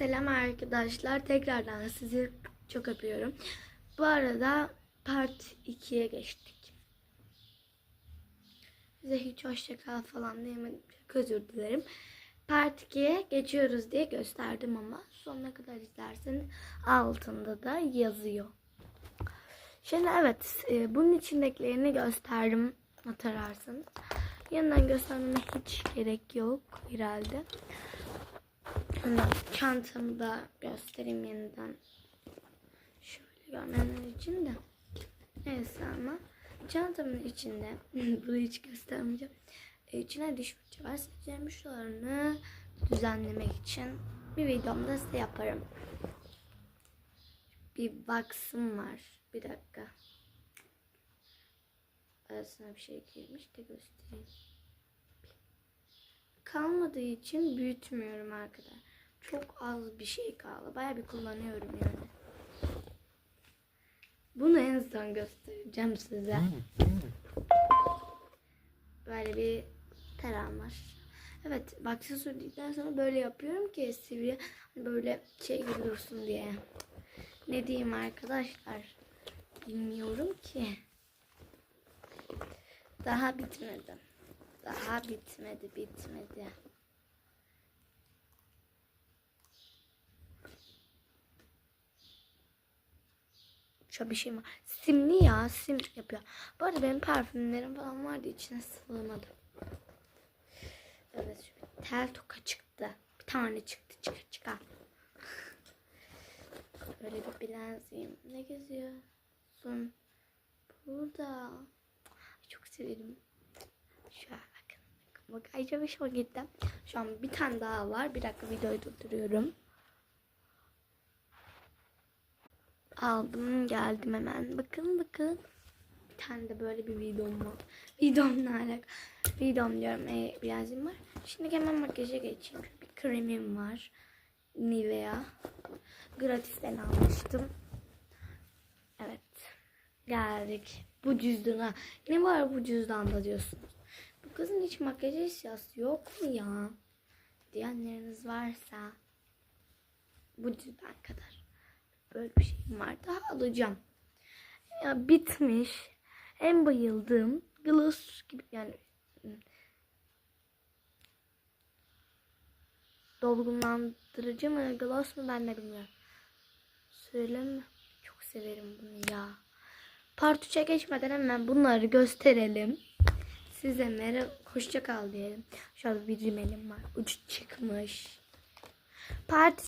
Selam arkadaşlar. Tekrardan sizi çok öpüyorum. Bu arada part 2'ye geçtik. Size hiç hoşça kal falan diyemedim. Çok özür dilerim. Part 2'ye geçiyoruz diye gösterdim ama sonuna kadar izlerseniz altında da yazıyor. Şimdi evet e, bunun içindekilerini gösterdim hatırlarsınız. Yeniden göstermeme hiç gerek yok herhalde. Çantamı da göstereyim yeniden. Şöyle görmeler için de. Neyse ama çantamın içinde bunu hiç göstermeyeceğim. E, İçine diş fırça var. Şuralarını düzenlemek için bir videomda size yaparım. Bir box'ım var. Bir dakika. Arasına bir şey girmiş de göstereyim kalmadığı için büyütmüyorum arkadaşlar. Çok az bir şey kaldı. Baya bir kullanıyorum yani. Bunu en son göstereceğim size. Böyle bir teram var. Evet, baksı sürdükten sonra böyle yapıyorum ki sivri hani böyle şey gibi dursun diye. Ne diyeyim arkadaşlar? Bilmiyorum ki. Daha bitmedi. Daha bitmedi, bitmedi. Şöyle bir şey var. Simli ya, sim yapıyor. Bu arada benim parfümlerim falan vardı içine sığmadı. Evet, şu tel toka çıktı. Bir tane çıktı, çıka çıka. Böyle bir bilenziyim. Ne geziyorsun? Burada. Çok severim. Şöyle bakın. Bakın bak ay çok hoşuma. Şu an bir tane daha var. Bir dakika videoyu durduruyorum. Aldım geldim hemen. Bakın bakın. Bir tane de böyle bir videom var. Videomla alakalı. Videom diyorum. E, birazcık var. Şimdi hemen makyaja geçeyim. Bir kremim var. Nivea. Gratisten almıştım. Evet. Geldik. Bu cüzdana. Ne var bu cüzdanda diyorsunuz. Bu kızın hiç makyaj eşyası yok mu ya? Diyenleriniz varsa bu cüzdan kadar. Böyle bir şeyim var. Daha alacağım. Ya bitmiş. En bayıldığım gloss gibi yani dolgunlandırıcı mı gloss mu ben de bilmiyorum. Söyleme. Çok severim bunu ya. Part 3'e geçmeden hemen bunları gösterelim. Size merhaba, hoşça kal diyelim. Şöyle bir rimelim var. Ucu çıkmış. Part